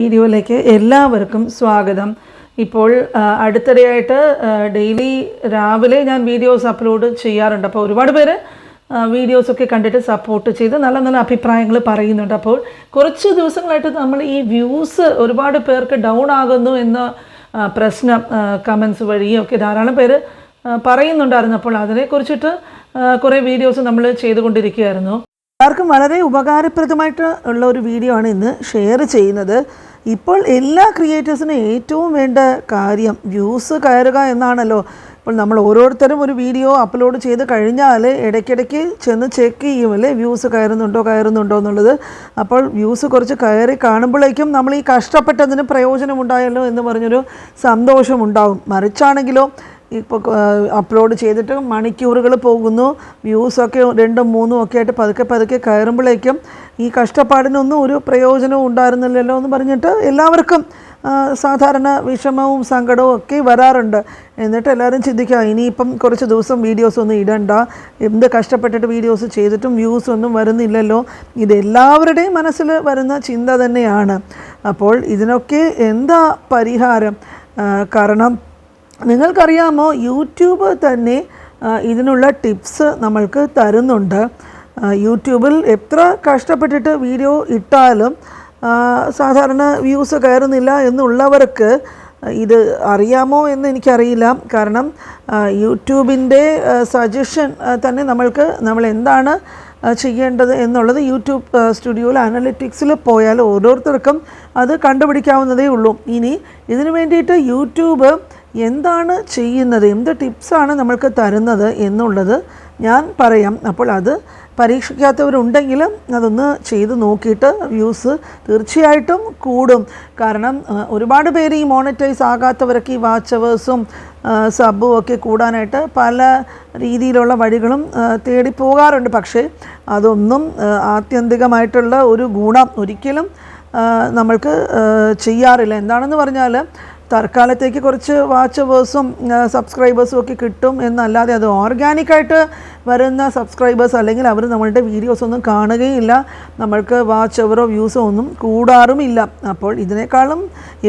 വീഡിയോയിലേക്ക് എല്ലാവർക്കും സ്വാഗതം. ഇപ്പോൾ അടുത്തിടെയായിട്ട് ഡെയിലി രാവിലെ ഞാൻ വീഡിയോസ് അപ്ലോഡ് ചെയ്യാറുണ്ട്. അപ്പോൾ ഒരുപാട് പേര് വീഡിയോസൊക്കെ കണ്ടിട്ട് സപ്പോർട്ട് ചെയ്ത് നല്ല നല്ല അഭിപ്രായങ്ങൾ പറയുന്നുണ്ട്. അപ്പോൾ കുറച്ച് ദിവസങ്ങളായിട്ട് നമ്മൾ ഈ വ്യൂസ് ഒരുപാട് പേർക്ക് ഡൗൺ ആകുന്നു എന്ന പ്രശ്നം കമൻസ് വഴിയും ഒക്കെ ധാരാളം പേര് പറയുന്നുണ്ടായിരുന്നു. അപ്പോൾ അതിനെക്കുറിച്ചിട്ട് കുറേ വീഡിയോസ് നമ്മൾ ചെയ്തുകൊണ്ടിരിക്കുകയായിരുന്നു. എല്ലാവർക്കും വളരെ ഉപകാരപ്രദമായിട്ട് ഉള്ള ഒരു വീഡിയോ ആണ് ഇന്ന് ഷെയർ ചെയ്യുന്നത്. ഇപ്പോൾ എല്ലാ ക്രിയേറ്റേഴ്സിനും ഏറ്റവും വേണ്ട കാര്യം വ്യൂസ് കയറുക എന്നാണല്ലോ. ഇപ്പോൾ നമ്മൾ ഓരോരുത്തരും ഒരു വീഡിയോ അപ്ലോഡ് ചെയ്ത് കഴിഞ്ഞാൽ ഇടയ്ക്കിടയ്ക്ക് ചെന്ന് ചെക്ക് ചെയ്യും അല്ലേ? വ്യൂസ് കയറുന്നുണ്ടോ കയറുന്നുണ്ടോ എന്നുള്ളത്. അപ്പോൾ വ്യൂസ് കുറച്ച് കയറി കാണുമ്പോഴേക്കും നമ്മൾ ഈ കഷ്ടപ്പെട്ടതിന് പ്രയോജനമുണ്ടായല്ലോ എന്ന് പറഞ്ഞൊരു സന്തോഷമുണ്ടാവും. മറിച്ചാണെങ്കിലോ ഇപ്പോൾ അപ്ലോഡ് ചെയ്തിട്ട് മണിക്കൂറുകൾ പോകുന്നു. വ്യൂസൊക്കെ രണ്ടും മൂന്നും ഒക്കെ ആയിട്ട് പതുക്കെ പതുക്കെ കയറുമ്പോഴേക്കും ഈ കഷ്ടപ്പാടിനൊന്നും ഒരു പ്രയോജനവും ഉണ്ടായിരുന്നില്ലല്ലോ എന്ന് പറഞ്ഞിട്ട് എല്ലാവർക്കും സാധാരണ വിഷമവും സങ്കടവും ഒക്കെ വരാറുണ്ട്. എന്നിട്ട് എല്ലാവരും ചിന്തിക്കുക ഇനിയിപ്പം കുറച്ച് ദിവസം വീഡിയോസ് ഒന്നും ഇടണ്ട. എന്ത് കഷ്ടപ്പെട്ടിട്ട് വീഡിയോസ് ചെയ്തിട്ടും വ്യൂസ് ഒന്നും വരുന്നില്ലല്ലോ. ഇതെല്ലാവരുടെയും മനസ്സിൽ വരുന്ന ചിന്ത തന്നെയാണ്. അപ്പോൾ ഇതിനൊക്കെ എന്താ പരിഹാരം? കാരണം നിങ്ങൾക്കറിയാമോ യൂട്യൂബ് തന്നെ ഇതിനുള്ള ടിപ്സ് നമ്മൾക്ക് തരുന്നുണ്ട്. യൂട്യൂബിൽ എത്ര കഷ്ടപ്പെട്ടിട്ട് വീഡിയോ ഇട്ടാലും സാധാരണ വ്യൂസ് കയറുന്നില്ല എന്നുള്ളവർക്ക് ഇത് അറിയാമോ എന്ന് എനിക്കറിയില്ല. കാരണം യൂട്യൂബിന്റെ സജഷൻ തന്നെ നമ്മൾക്ക് നമ്മൾ എന്താണ് ചെയ്യേണ്ടത് എന്നുള്ളത് യൂട്യൂബ് സ്റ്റുഡിയോയിൽ അനലിറ്റിക്സിൽ പോയാൽ ഓരോരുത്തർക്കും അത് കണ്ടുപിടിക്കാവുന്നതേ ഉള്ളൂ. ഇനി ഇതിനു വേണ്ടിയിട്ട് യൂട്യൂബ് എന്താണ് ചെയ്യുന്നത്? എന്ത് ടിപ്സാണ് നമ്മൾക്ക് തരുന്നത് എന്നുള്ളത് ഞാൻ പറയാം. അപ്പോൾ അത് പരീക്ഷിക്കാത്തവരുണ്ടെങ്കിൽ അതൊന്ന് ചെയ്ത് നോക്കിയിട്ട് വ്യൂസ് തീർച്ചയായിട്ടും കൂടും. കാരണം ഒരുപാട് പേര് ഈ മോണിറ്റൈസ് ആകാത്തവരൊക്കെ ഈ വാച്ചവേഴ്സും സബും ഒക്കെ കൂടാനായിട്ട് പല രീതിയിലുള്ള വഴികളും തേടി പോകാറുണ്ട് പക്ഷേ അതൊന്നും ആത്യന്തികമായിട്ടുള്ള ഒരു ഗുണം ഒരിക്കലും നമ്മൾക്ക് ചെയ്യാറില്ല. എന്താണെന്ന് പറഞ്ഞാൽ തൽക്കാലത്തേക്ക് കുറച്ച് വാച്ചവേഴ്സും സബ്സ്ക്രൈബേഴ്സും ഒക്കെ കിട്ടും എന്നല്ലാതെ അത് ഓർഗാനിക്കായിട്ട് വരുന്ന സബ്സ്ക്രൈബേഴ്സ് അല്ലെങ്കിൽ അവർ നമ്മളുടെ വീഡിയോസ് ഒന്നും കാണുകയില്ല. നമ്മൾക്ക് വാച്ച് അവറോ വ്യൂസോ ഒന്നും കൂടാറുമില്ല. അപ്പോൾ ഇതിനേക്കാളും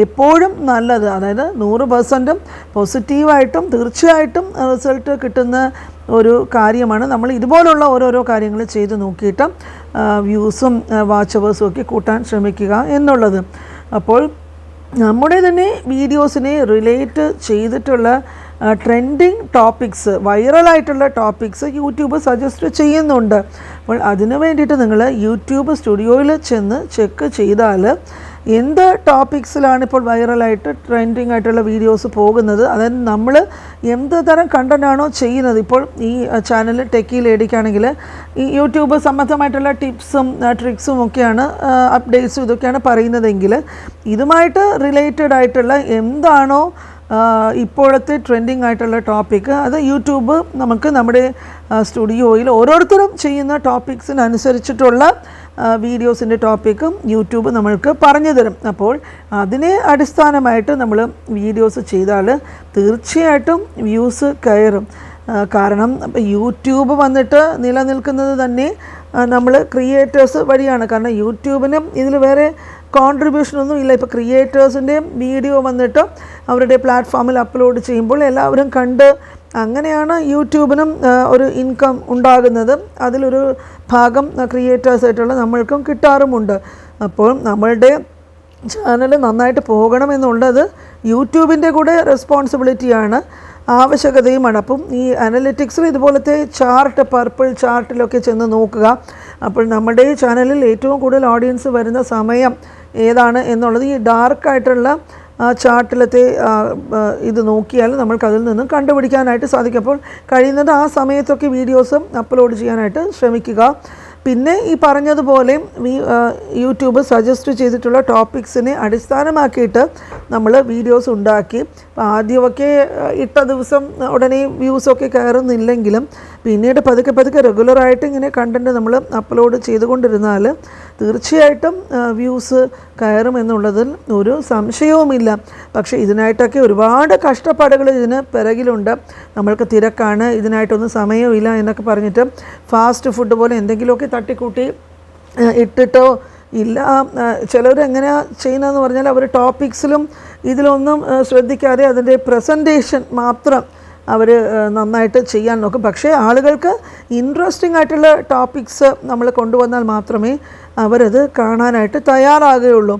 എപ്പോഴും നല്ലത് അതായത് നൂറ് പെർസെന്റും പോസിറ്റീവായിട്ടും തീർച്ചയായിട്ടും റിസൾട്ട് കിട്ടുന്ന ഒരു കാര്യമാണ്. നമ്മൾ ഇതുപോലുള്ള ഓരോരോ കാര്യങ്ങൾ ചെയ്ത് നോക്കിയിട്ട് വ്യൂസും വാച്ച് അവേഴ്സും ഒക്കെ കൂട്ടാൻ ശ്രമിക്കുക എന്നുള്ളത്. അപ്പോൾ നമ്മുടെ തന്നെ വീഡിയോസിനെ റിലേറ്റ് ചെയ്തിട്ടുള്ള ട്രെൻഡിങ് ടോപ്പിക്സ് വൈറലായിട്ടുള്ള ടോപ്പിക്സ് യൂട്യൂബ് സജസ്റ്റ് ചെയ്യുന്നുണ്ട്. അപ്പോൾ അതിനു വേണ്ടിയിട്ട് നിങ്ങൾ യൂട്യൂബ് സ്റ്റുഡിയോയിൽ ചെന്ന് ചെക്ക് ചെയ്താൽ എന്ത് ടോപ്പിക്സിലാണ് ഇപ്പോൾ വൈറലായിട്ട് ട്രെൻഡിങ് ആയിട്ടുള്ള വീഡിയോസ് പോകുന്നത്? അതായത് നമ്മൾ എന്ത് തരം കണ്ടന്റാണോ ചെയ്യുന്നത്? ഇപ്പോൾ ഈ ചാനൽ ടെക്കി ലേഡിക്കാണെങ്കിൽ ഈ യൂട്യൂബ് സംബന്ധമായിട്ടുള്ള ടിപ്സും ട്രിക്സും ഒക്കെയാണ് അപ്ഡേറ്റ്സും ഇതൊക്കെയാണ് പറയുന്നതെങ്കിൽ ഇതുമായിട്ട് റിലേറ്റഡ് ആയിട്ടുള്ള എന്താണോ ഇപ്പോഴത്തെ ട്രെൻഡിങ് ആയിട്ടുള്ള ടോപ്പിക്ക് അത് യൂട്യൂബ് നമുക്ക് നമ്മുടെ സ്റ്റുഡിയോയിൽ ഓരോരുത്തരും ചെയ്യുന്ന ടോപ്പിക്സിനനുസരിച്ചിട്ടുള്ള വീഡിയോസിന്റെ ടോപ്പിക്കും യൂട്യൂബ് നമ്മൾക്ക് പറഞ്ഞു തരും. അപ്പോൾ അതിനെ അടിസ്ഥാനമായിട്ട് നമ്മൾ വീഡിയോസ് ചെയ്താൽ തീർച്ചയായിട്ടും വ്യൂസ് കയറും. കാരണം യൂട്യൂബ് വന്നിട്ട് നിലനിൽക്കുന്നത് തന്നെ നമ്മൾ ക്രിയേറ്റേഴ്സ് വഴിയാണ്. കാരണം യൂട്യൂബിനും ഇതിൽ വേറെ കോൺട്രിബ്യൂഷൻ ഒന്നും ഇല്ല. ഇപ്പോൾ ക്രിയേറ്റേഴ്സിന്റെയും വീഡിയോ വന്നിട്ട് അവരുടെ പ്ലാറ്റ്ഫോമിൽ അപ്ലോഡ് ചെയ്യുമ്പോൾ എല്ലാവരും കണ്ട് അങ്ങനെയാണ് യൂട്യൂബിനും ഒരു ഇൻകം ഉണ്ടാകുന്നത്. അതിലൊരു ഭാഗം ക്രിയേറ്റേഴ്സായിട്ടുള്ള നമ്മൾക്കും കിട്ടാറുമുണ്ട്. അപ്പോൾ നമ്മളുടെ ചാനൽ നന്നായിട്ട് പോകണമെന്നുള്ളത് യൂട്യൂബിന്റെ കൂടെ റെസ്പോൺസിബിലിറ്റിയാണ് ആവശ്യകതയുമാണ്. അപ്പം ഈ അനലിറ്റിക്സിൽ ഇതുപോലത്തെ ചാർട്ട് പർപ്പിൾ ചാർട്ടിലൊക്കെ ചെന്ന് നോക്കുക. അപ്പോൾ നമ്മുടെ ചാനലിൽ ഏറ്റവും കൂടുതൽ ഓഡിയൻസ് വരുന്ന സമയം ഏതാണ് എന്നുള്ളത് ഈ ഡാർക്കായിട്ടുള്ള ചാർട്ടിലത്തെ ഇത് നോക്കിയാൽ നമ്മൾക്ക് അതിൽ നിന്നും കണ്ടുപിടിക്കാനായിട്ട് സാധിക്കും. അപ്പോൾ കഴിയുന്നത് ആ സമയത്തൊക്കെ വീഡിയോസും അപ്ലോഡ് ചെയ്യാനായിട്ട് ശ്രമിക്കുക. പിന്നെ ഈ പറഞ്ഞതുപോലെ യൂട്യൂബ് സജസ്റ്റ് ചെയ്തിട്ടുള്ള ടോപ്പിക്സിനെ അടിസ്ഥാനമാക്കിയിട്ട് നമ്മൾ വീഡിയോസ് ഉണ്ടാക്കി. ആദ്യമൊക്കെ ഇട്ട ദിവസം ഉടനെ വ്യൂസൊക്കെ കയറുന്നില്ലെങ്കിലും പിന്നീട് പതുക്കെ പതുക്കെ റെഗുലറായിട്ട് ഇങ്ങനെ കണ്ടന്റ് നമ്മൾ അപ്ലോഡ് ചെയ്തുകൊണ്ടിരുന്നാൽ തീർച്ചയായിട്ടും വ്യൂസ് കയറുമെന്നുള്ളതിൽ ഒരു സംശയവുമില്ല. പക്ഷേ ഇതിനായിട്ടൊക്കെ ഒരുപാട് കഷ്ടപ്പാടുകൾ ഇതിന് പിറകിലുണ്ട്. നമ്മൾക്ക് തിരക്കാണ് ഇതിനായിട്ടൊന്നും സമയമില്ല എന്നൊക്കെ പറഞ്ഞിട്ട് ഫാസ്റ്റ് ഫുഡ് പോലെ എന്തെങ്കിലുമൊക്കെ തട്ടിക്കൂട്ടി ഇട്ടിട്ടോ ഇല്ല ചിലവരെങ്ങനെയാ ചെയ്യുന്നതെന്ന് പറഞ്ഞാൽ അവർ ടോപ്പിക്സിലും ഇതിലൊന്നും ശ്രദ്ധിക്കാതെ അതിന്റെ പ്രസന്റേഷൻ മാത്രം അവർ നന്നായിട്ട് ചെയ്യാൻ നോക്കും. പക്ഷേ ആളുകൾക്ക് ഇൻട്രസ്റ്റിംഗ് ആയിട്ടുള്ള ടോപ്പിക്സ് നമ്മൾ കൊണ്ടുവന്നാൽ മാത്രമേ അവരത് കാണാനായിട്ട് തയ്യാറാകുകയുള്ളൂ.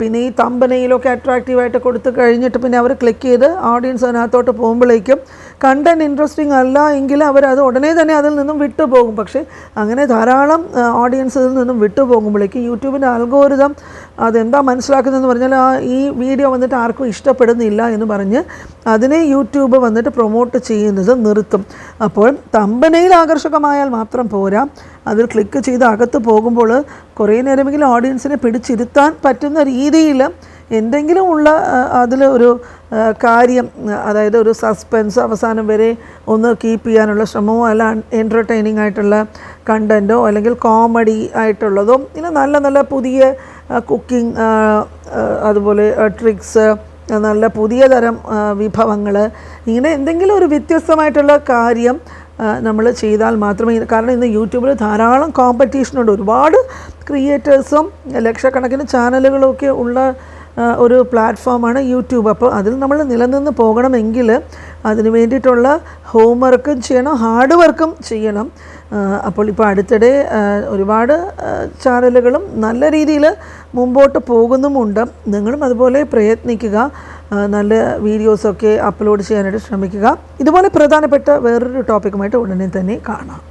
പിന്നെ ഈ തമ്പനയിലൊക്കെ അട്രാക്റ്റീവായിട്ട് കൊടുത്തു കഴിഞ്ഞിട്ട് പിന്നെ അവർ ക്ലിക്ക് ചെയ്ത് ഓഡിയൻസ് അതിനകത്തോട്ട് പോകുമ്പോഴേക്കും കണ്ടന്റ് ഇൻട്രസ്റ്റിംഗ് അല്ല എങ്കിൽ അവരത് ഉടനെ തന്നെ അതിൽ നിന്നും വിട്ടുപോകും. പക്ഷേ അങ്ങനെ ധാരാളം ഓഡിയൻസിൽ നിന്നും വിട്ടുപോകുമ്പോഴേക്കും യൂട്യൂബിന്റെ അൽഗോരിതം അതെന്താ മനസ്സിലാക്കുന്നതെന്ന് പറഞ്ഞാൽ ആ ഈ വീഡിയോ വന്നിട്ട് ആർക്കും ഇഷ്ടപ്പെടുന്നില്ല എന്ന് പറഞ്ഞ് അതിനെ യൂട്യൂബ് വന്നിട്ട് പ്രൊമോട്ട് ചെയ്യുന്നത് നിർത്തും. അപ്പോൾ തമ്പനയിൽ ആകർഷകമായാൽ മാത്രം പോരാ. അതിൽ ക്ലിക്ക് ചെയ്ത് അകത്ത് പോകുമ്പോൾ കുറേ നേരമെങ്കിലും ഓഡിയൻസിനെ പിടിച്ചിരുത്താൻ പറ്റുന്ന രീതിയിൽ എന്തെങ്കിലും ഉള്ള അതിൽ ഒരു കാര്യം അതായത് ഒരു സസ്പെൻസ് അവസാനം വരെ ഒന്ന് കീപ്പ് ചെയ്യാനുള്ള ശ്രമമോ അല്ല എന്റർടൈനിങ് ആയിട്ടുള്ള കണ്ടന്റോ അല്ലെങ്കിൽ കോമഡി ആയിട്ടുള്ളതോ ഇനി നല്ല നല്ല പുതിയ കുക്കിംഗ് അതുപോലെ ട്രിക്സ് നല്ല പുതിയ തരം വിഭവങ്ങൾ ഇങ്ങനെ എന്തെങ്കിലും ഒരു വ്യത്യസ്തമായിട്ടുള്ള കാര്യം നമ്മൾ ചെയ്താൽ മാത്രമേ കാരണം ഇന്ന് യൂട്യൂബിൽ ധാരാളം കോമ്പറ്റീഷനുണ്ട് ഒരുപാട് ക്രിയേറ്റേഴ്സും ലക്ഷക്കണക്കിന് ചാനലുകളൊക്കെ ഉള്ള ഒരു പ്ലാറ്റ്ഫോമാണ് യൂട്യൂബ്. അപ്പോൾ അതിൽ നമ്മൾ നിലനിന്ന് പോകണമെങ്കിൽ അതിന് വേണ്ടിയിട്ടുള്ള ഹോം വർക്കും ചെയ്യണം ഹാർഡ് വർക്കും ചെയ്യണം. അപ്പോൾ ഇപ്പോൾ അടുത്തിടെ ഒരുപാട് ചാനലുകളും നല്ല രീതിയിൽ മുമ്പോട്ട് പോകുന്നുമുണ്ട്. നിങ്ങളും അതുപോലെ പ്രയത്നിക്കുക നല്ല വീഡിയോസൊക്കെ അപ്ലോഡ് ചെയ്യാനായിട്ട് ശ്രമിക്കുക. ഇതുപോലെ പ്രധാനപ്പെട്ട വേറൊരു ടോപ്പിക്കുമായിട്ട് ഉടനെ തന്നെ കാണാം.